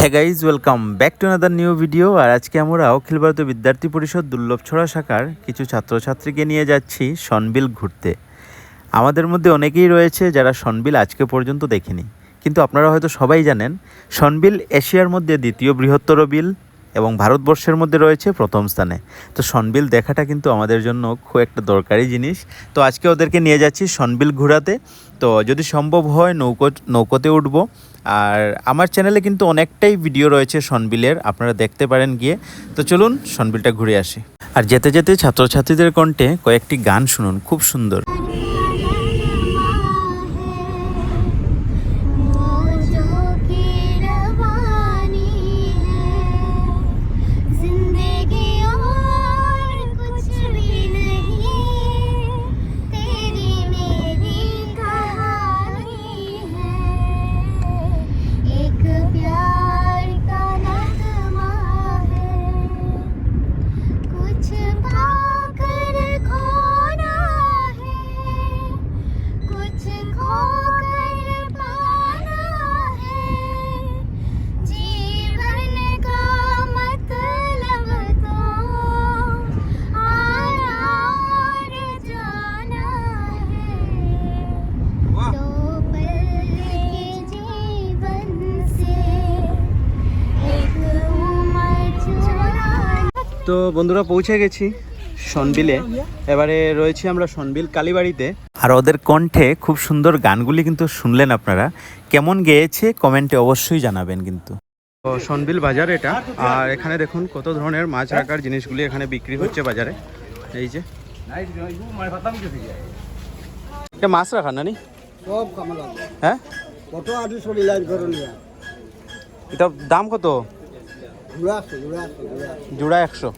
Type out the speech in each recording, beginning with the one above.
হ্যাঁ guys welcome back to another new video আর আজকে আমরা অখিল ভারতীয় বিদ্যার্থী পরিষদ দুর্লভছড়া শাখার কিছু ছাত্রছাত্রীকে নিয়ে যাচ্ছি সনবিল ঘুরতে। আমাদের মধ্যে অনেকেই রয়েছে যারা সনবিল আজকে পর্যন্ত দেখেনি। কিন্তু আপনারা হয়তো সবাই জানেন, সনবিল এশিয়ার মধ্যে দ্বিতীয় বৃহত্তর বিল এবং ভারতবর্ষের মধ্যে রয়েছে প্রথম স্থানে। তো সনবিল দেখাটা কিন্তু আমাদের জন্য খুব একটা দরকারি জিনিস। তো আজকে ওদেরকে নিয়ে যাচ্ছি সনবিল ঘোরাতে। তো যদি সম্ভব হয় নৌকো, নৌকোতে উঠব। আর আমার চ্যানেলে কিন্তু অনেকটাই ভিডিও রয়েছে সনবিলের আপনারা দেখতে পারেন গিয়ে। তো চলুন সনবিলটা ঘুরে আসি। আর যেতে যেতে ছাত্রছাত্রীদের কণ্ঠে কয়েকটি গান শুনুন, খুব সুন্দর। তো বন্ধুরা পৌঁছে গেছি সনবিলে। এবারে রয়েছি আমরা সনবিল কালীবাড়িতে। আর ওদের কণ্ঠে খুব সুন্দর গানগুলি কিন্তু শুনলেন আপনারা। কেমন গেয়েছে কমেন্টে অবশ্যই জানাবেন কিন্তু। তো সনবিল বাজার এটা। আর এখানে দেখুন কত ধরনের মাছ রাখার জিনিসগুলি এখানে বিক্রি হচ্ছে বাজারে। এই যে। এটা মাছ রাখা না নি হ্যাঁ? এটা দাম কত? জোড়া একশো।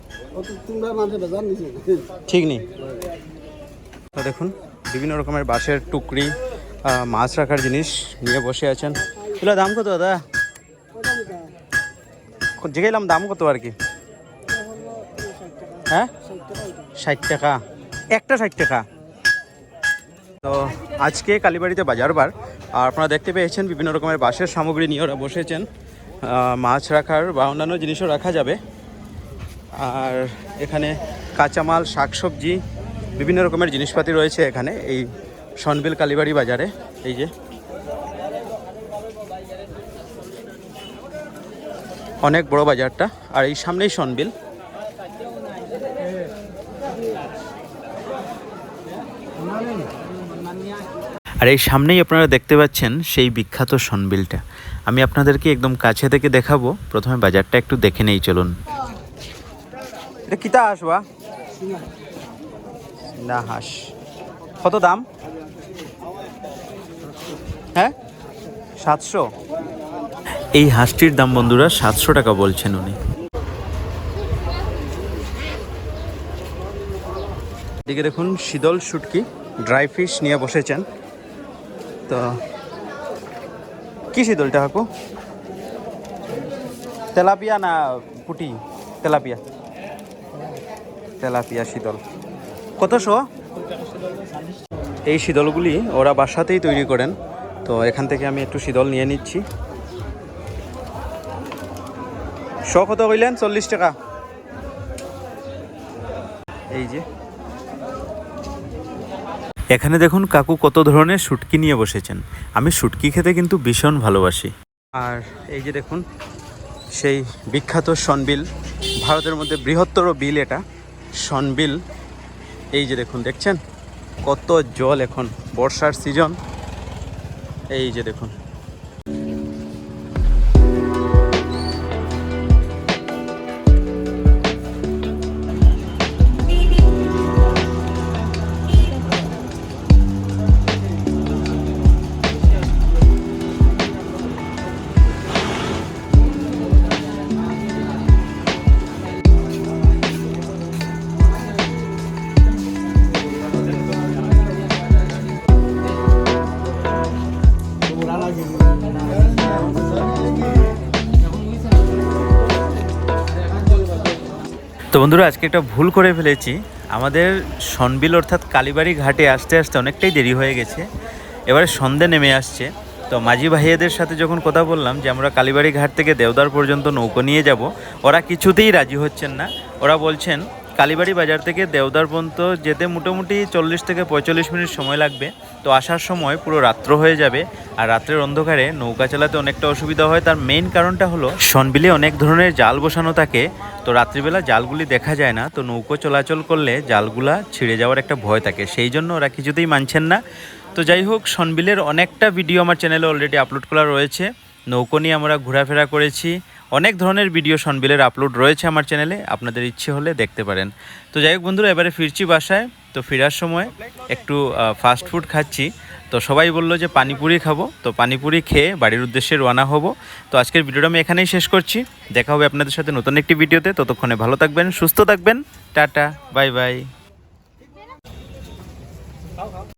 ঠিক নেই। তো দেখুন বিভিন্ন রকমের বাঁশের টুকরি মাছ রাখার জিনিস নিয়ে বসে আছেন। এগুলো দাম কত দাদা? জিগাইলাম দাম কত আর কি? হ্যাঁ? ষাট টাকা। একটা ষাট টাকা। তো আজকে কালীবাড়িতে বাজার বার আর আপনারা দেখতে পেয়েছেন বিভিন্ন রকমের বাঁশের সামগ্রী নিয়ে ওরা বসেছেন। মাছ রাখার বা অন্যান্য জিনিসও রাখা যাবে। আর এখানে কাঁচামাল, শাকসবজি, বিভিন্ন রকমের জিনিসপাতি রয়েছে এখানে, এই সনবিল কালীবাড়ি বাজারে, এই যে। অনেক বড় বাজারটা, আর এই সামনেই সনবিল আর এই সামনেই আপনারা দেখতে পাচ্ছেন সেই বিখ্যাত সনবিলটা। আমি আপনাদেরকে একদম কাছে থেকে দেখাবো। প্রথমে বাজারটা একটু দেখে নেই চলুন। এটা কিতা আসবা না হাঁস। কত দাম? হ্যাঁ? সাতশো? এই হাঁসটির দাম বন্ধুরা সাতশো টাকা বলছেন উনি। এদিকে দেখুন শীতল শুটকি ড্রাই ফিশ নিয়ে বসেছেন। তো। কি শীতলটা হাকু তেলাপিয়া না পুটি? তেলাপিয়া। তেলাপিয়া শীতল। কত শো? এই শীতলগুলি ওরা বাসাতেই তৈরি করেন। তো এখান থেকে আমি একটু শীতল নিয়ে নিচ্ছি। শ কত কইলেন? চল্লিশ টাকা। এই যে। এখানে দেখুন কাকু কত ধরনের শুটকি নিয়ে বসেছেন। আমি শুটকি খেতে কিন্তু ভীষণ ভালোবাসি। আর এই যে দেখুন, সেই বিখ্যাত সনবিল, ভারতের মধ্যে বৃহত্তর বিল এটা, সনবিল। এই যে দেখুন, দেখছেন? কত জল এখন, বর্ষার সিজন এই যে দেখুন তো বন্ধুরা, আজকে একটা ভুল করে ফেলেছি। আমাদের সনবিল অর্থাৎ কালীবাড়ি ঘাটে আসতে আসতে অনেকটাই দেরি হয়ে গেছে। এবারে সন্ধে নেমে আসছে। তো মাঝি ভাইয়াদের সাথে যখন কথা বললাম যে, আমরা কালীবাড়ি ঘাট থেকে দেওদার পর্যন্ত নৌকো নিয়ে যাব, ওরা কিছুতেই রাজি হচ্ছেন না। ওরা বলছেন কালীবাড়ি বাজার থেকে দেওদার পর্যন্ত যেতে মোটামুটি চল্লিশ থেকে পঁয়তাল্লিশ মিনিট সময় লাগবে। তো আসার সময় পুরো রাত্র হয়ে যাবে আর রাত্রের অন্ধকারে নৌকা চালাতে অনেকটা অসুবিধা হয়। তার মেইন কারণটা হলো সনবিলে অনেক ধরনের জাল বসানো থাকে। তো রাত্রিবেলা জালগুলি দেখা যায় না। তো নৌকো চলাচল করলে জালগুলা ছিঁড়ে যাওয়ার একটা ভয় থাকে। সেই জন্য ওরা কিছুতেই মানছেন না। তো যাই হোক, সনবিলের অনেকটা ভিডিও আমার চ্যানেলে অলরেডি আপলোড করা রয়েছে। নৌকো নিয়ে আমরা ঘোরাফেরা করেছি। অনেক ধরনের ভিডিও সনবিলের আপলোড রয়েছে আমার চ্যানেলে, আপনাদের ইচ্ছে হলে দেখতে পারেন। তো যাই হোক বন্ধুরা, এবারে ফিরছি বাসায়, তো ফেরার সময় একটু ফাস্ট ফুড খাচ্ছি। তো সবাই বলল যে পানিপুরি খাব, তো পানিপুরি খেয়ে বাড়ির উদ্দেশ্যে রওনা হব। তো আজকের ভিডিওটা আমি এখানেই শেষ করছি। দেখা হবে আপনাদের সাথে নতুন একটি ভিডিওতে। ততক্ষণে ভালো থাকবেন, সুস্থ থাকবেন। Tata, bye bye.